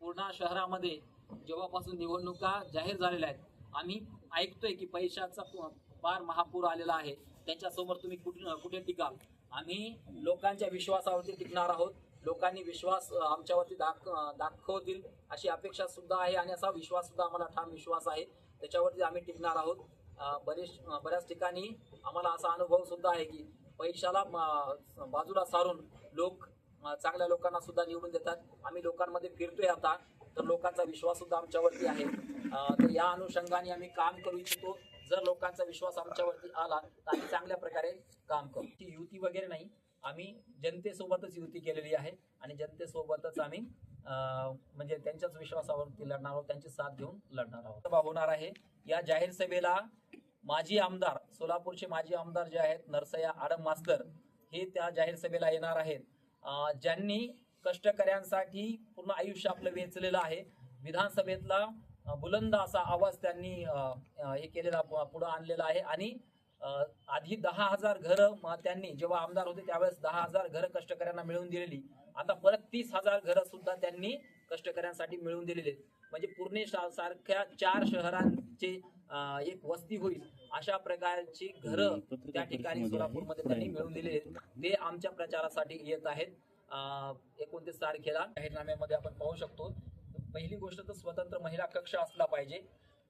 पूर्णा शहरामध्ये जेव्हापासून निवडणुका जाहीर झालेल्या आहेत आम्ही ऐकतोय की पैशाचा फार महापूर आलेला आहे. त्याच्यासमोर तुम्ही कुठे कुठे टिकाल? आम्ही लोकांच्या विश्वासावरती टिकणार आहोत. लोकांनी विश्वास आमच्यावरती दाख दाखवतील अशी अपेक्षा सुद्धा आहे आणि असा विश्वास सुद्धा आम्हाला ठाम विश्वास आहे. त्याच्यावरती आम्ही टिकणार आहोत. बरेच बऱ्याच ठिकाणी आम्हाला असा अनुभव सुद्धा आहे की पैशाला म, बाजूला सारून लोक चांगल्या लोकांना सुद्धा निवडून देतात. आम्ही लोकांमध्ये फिरतोय आता तर लोकांचा विश्वास सुद्धा आमच्यावरती आहे. तर या अनुषंगाने आम्ही काम करू इच्छितो. जर लोकांचा विश्वास आमच्यावरती आला तर आम्ही चांगल्या प्रकारे काम करू. ती युती वगैरे नाही. आम्ही जनतेसोबतच युती केलेली आहे आणि जनतेसोबतच आम्ही म्हणजे त्यांच्याच विश्वासावरती लढणार आहोत त्यांची साथ घेऊन लढणार आहोत. सभा होणार आहे. या जाहीर सभेला माजी आमदार सोलापूरचे माजी आमदार जे आहेत नरसया आडम मास्तर हे त्या जाहीर सभेला येणार आहेत. ज्यांनी कष्टकऱ्यांसाठी पूर्ण आयुष्य आपलं वेचलेलं आहे विधानसभेतला बुलंद असा आवाज त्यांनी हे केलेला पुढं आणलेला आहे. आणि आधी दहा हजार घरं त्यांनी जेव्हा आमदार होते त्यावेळेस दहा हजार घरं कष्टकऱ्यांना मिळवून दिलेली. आता परत तीस हजार घरं सुद्धा त्यांनी कष्टकऱ्यांसाठी मिळवून दिलेली म्हणजे पुणे सारख्या चार शहरांची एक वस्ती होईल अशा प्रकारची घरं त्या ठिकाणी सोलापूरमध्ये त्यांनी मिळवून दिलेली ते आमच्या प्रचारासाठी येत आहेत. अं, एकोणतीस तारखेला जाहीरनाम्यामध्ये आपण पाहू शकतो. पहिली गोष्ट तर स्वतंत्र महिला कक्ष असला पाहिजे.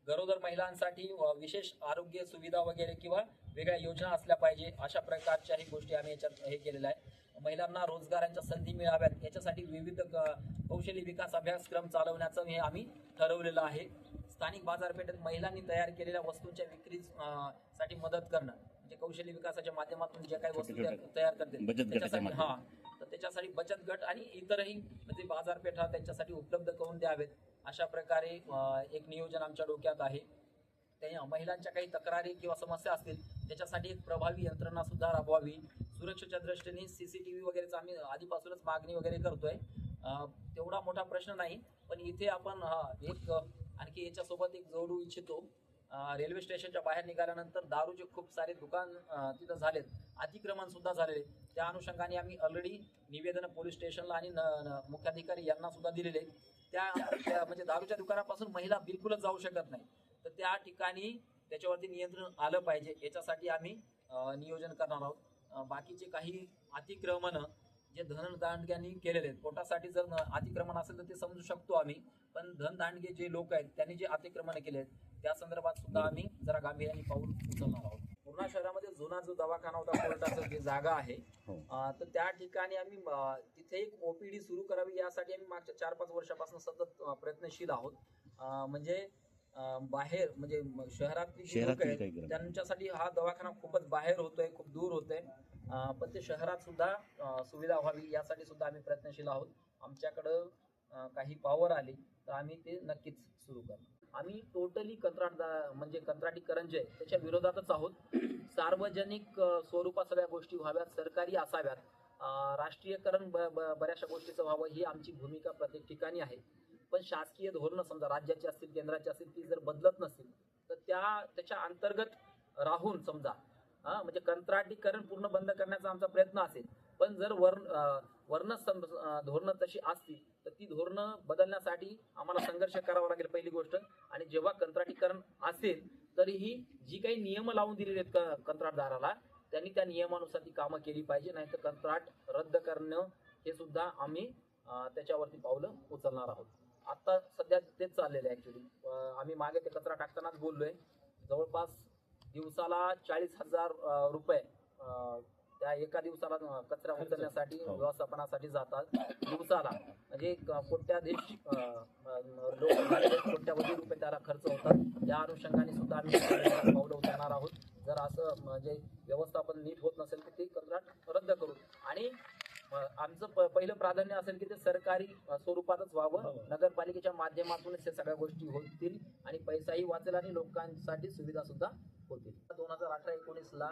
गरोदर महिलांसाठी विशेष आरोग्य सुविधा वगैरे किंवा वेगळ्या योजना असल्या पाहिजे अशा प्रकारच्याही गोष्टी आम्ही याच्यात हे केलेल्या आहे महिलांना रोजगारांच्या संधी मिळाव्यात. याच्यासाठी विविध कौशल्य विकास अभ्यासक्रम चालवण्याचं हे आम्ही ठरवलेलं आहे. स्थानिक बाजारपेठेत महिलांनी तयार केलेल्या वस्तूंच्या विक्री साठी मदत करणं. म्हणजे कौशल्य विकासाच्या माध्यमातून जे काही वस्तू तयार- तयार करते बचत गटाच्या त्याच्यासाठी हा. तर त्याच्यासाठी बचत गट आणि इतरही म्हणजे बाजारपेठा त्यांच्यासाठी उपलब्ध करून द्यावेत. अशा प्रकारे एक नियोजन आमच्या डोक्यात आहे. महिलांच्या काही तक्रारी किंवा समस्या असतील त्याच्यासाठी एक प्रभावी यंत्रणा सुद्धा राबवावी. सुरक्षेच्या दृष्टीने सी सी टी व्ही वगैरेचा आम्ही आधीपासूनच मागणी वगैरे करतोय. तेवढा मोठा प्रश्न नाही पण इथे आपण एक आणखी याच्यासोबत एक जोडू इच्छितो. रेल्वे स्टेशनच्या बाहेर निघाल्यानंतर दारूचे खूप सारे दुकान तिथं झालेत. अतिक्रमण सुद्धा झालेले. त्या अनुषंगाने आम्ही ऑलरेडी निवेदन पोलीस स्टेशनला आणि न- मुख्याधिकारी यांना सुद्धा दिलेले. त्या त्या म्हणजे दारूच्या दुकानापासून महिला बिलकुलच जाऊ शकत नाही. तर त्या ठिकाणी त्याच्यावरती नियंत्रण आलं पाहिजे. याच्यासाठी आम्ही नियोजन करणार आहोत. बाकीचे काही अतिक्रमण जे धनदांडग्यांनी केलेले आहेत पोटासाठी जर अतिक्रमण असेल तर ते समजू शकतो आम्ही. पण धनदांडगे जे लोक आहेत त्यांनी जे अतिक्रमण केले आहेत त्या संदर्भात सुद्धा आम्ही जरा गांभीर्याने पाऊल उचलणार आहोत. पूर्णा शहरामध्ये जुना जो दवाखाना होता कोर्टाचं जी जागा आहे हो. तर त्या ठिकाणी आम्ही तिथे एक ओपीडी सुरू करावी यासाठी आम्ही मागच्या चार पाच वर्षापासून सतत प्रयत्नशील आहोत. म्हणजे बाहेर म्हणजे शहरातली लोक आहेत. त्यांच्यासाठी हा दवाखाना खूपच बाहेर होतोय खूप दूर होतोय. पण ते शहरात सुद्धा सुविधा व्हावी यासाठी सुद्धा आम्ही प्रयत्नशील आहोत. आमच्याकडं काही पॉवर आली तर आम्ही ते नक्कीच सुरू करणार. आम्ही टोटली कंत्राटदार म्हणजे कंत्राटीकरण जे आहे त्याच्या विरोधातच आहोत. सार्वजनिक स्वरूपात सगळ्या गोष्टी व्हाव्यात सरकारी असाव्यात. राष्ट्रीयकरण बऱ्याचशा गोष्टीचं व्हावं ही आमची भूमिका प्रत्येक ठिकाणी आहे. पण शासकीय धोरणं समजा राज्याची असतील केंद्राची असतील ती जर बदलत नसतील तर त्या त्याच्या अंतर्गत राहून समजा हा म्हणजे कंत्राटीकरण पूर्ण बंद करण्याचा आमचा प्रयत्न असेल पण जर वर्ण वर्ण धोरणं तशी असतील तर ती धोरणं बदलण्यासाठी आम्हाला संघर्ष करावा लागेल पहिली गोष्ट. आणि जेव्हा कंत्राटीकरण असेल तरीही जी काही नियम लावून दिलेले आहेत क- कंत्राटदाराला त्यांनी त्या नियमानुसार ती कामं केली पाहिजे नाही तर कंत्राट रद्द करणं हे सुद्धा आम्ही त्याच्यावरती पावलं उचलणार आहोत. आता सध्या तेच चाललेलं आहे ऍक्च्युली आम्ही मागे ते कचरा टाकतानाच बोललोय. जवळपास दिवसाला चाळीस हजार रुपये त्या एका दिवसाला कचरा उचलण्यासाठी हो. व्यवस्थापनासाठी जातात. दिवसाला. म्हणजे कोट्याधीश अ, लोक झालेले, कोट्यावधी रुपये त्याला खर्च होतात या अनुषंगाने सुद्धा आम्ही पावलं उचलणार आहोत. जर असं म्हणजे व्यवस्थापन नीट होत नसेल तर ते कंत्राट रद्द करू आणि आमचं प- पहिलं प्राधान्य असेल की ते सरकारी स्वरूपातच व्हावं. नगरपालिकेच्या माध्यमातूनच हे सगळ्या गोष्टी होतील आणि पैसाही वाचेल आणि लोकांसाठी सुविधा सुद्धा होतील. दोन हजार अठरा एकोणीसला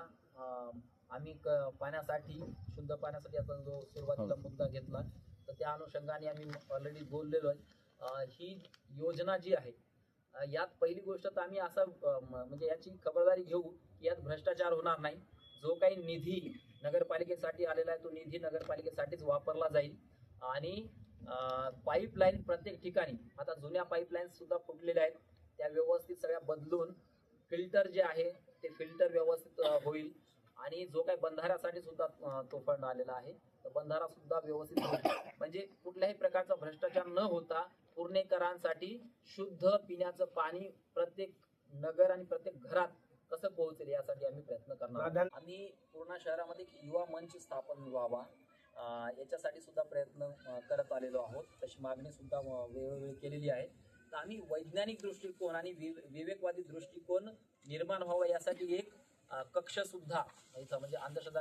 आम्ही क- पाण्यासाठी शुद्ध पाण्यासाठी आता जो सुरुवातीला हो. मुद्दा घेतला तर त्या अनुषंगाने आम्ही ऑलरेडी बोललेलो आहे. ही योजना जी आहे यात पहिली गोष्ट तर आम्ही असं म्हणजे याची खबरदारी घेऊ की यात भ्रष्टाचार होणार नाही. जो काही निधी नगरपालिकेसाठी आलेला आहे. तो निधी नगरपालिकेसाठीच वापरला जाईल. आणि पाईपलाईन प्रत्येक ठिकाणी आता जुन्या पाईपलाईन सुद्धा फुटलेल्या आहेत. त्या व्यवस्थित सगळ्या बदलून फिल्टर जे आहे ते फिल्टर व्यवस्थित होईल. आणि जो काही बंधाऱ्यासाठी सुद्धा तो फंड आलेला आहे तर बंधारा सुद्धा व्यवस्थित होईल. म्हणजे कुठल्याही प्रकारचा भ्रष्टाचार न होता पूर्णेकरांसाठी शुद्ध पिण्याचं पाणी प्रत्येक नगर आणि प्रत्येक घरात कसं पोहोचेल यासाठी आम्ही प्रयत्न करणार आम्ही पूर्ण शहरामध्ये एक युवा मंच स्थापन व्हावा याच्यासाठी सुद्धा प्रयत्न करत आलेलो आहोत. तशी मागणी सुद्धा वेळोवेळी केलेली आहे. तर आम्ही वैज्ञानिक दृष्टिकोन आणि विवेकवादी दृष्टिकोन निर्माण व्हावा यासाठी एक कक्ष सुद्धा म्हणजे अंधश्रद्धा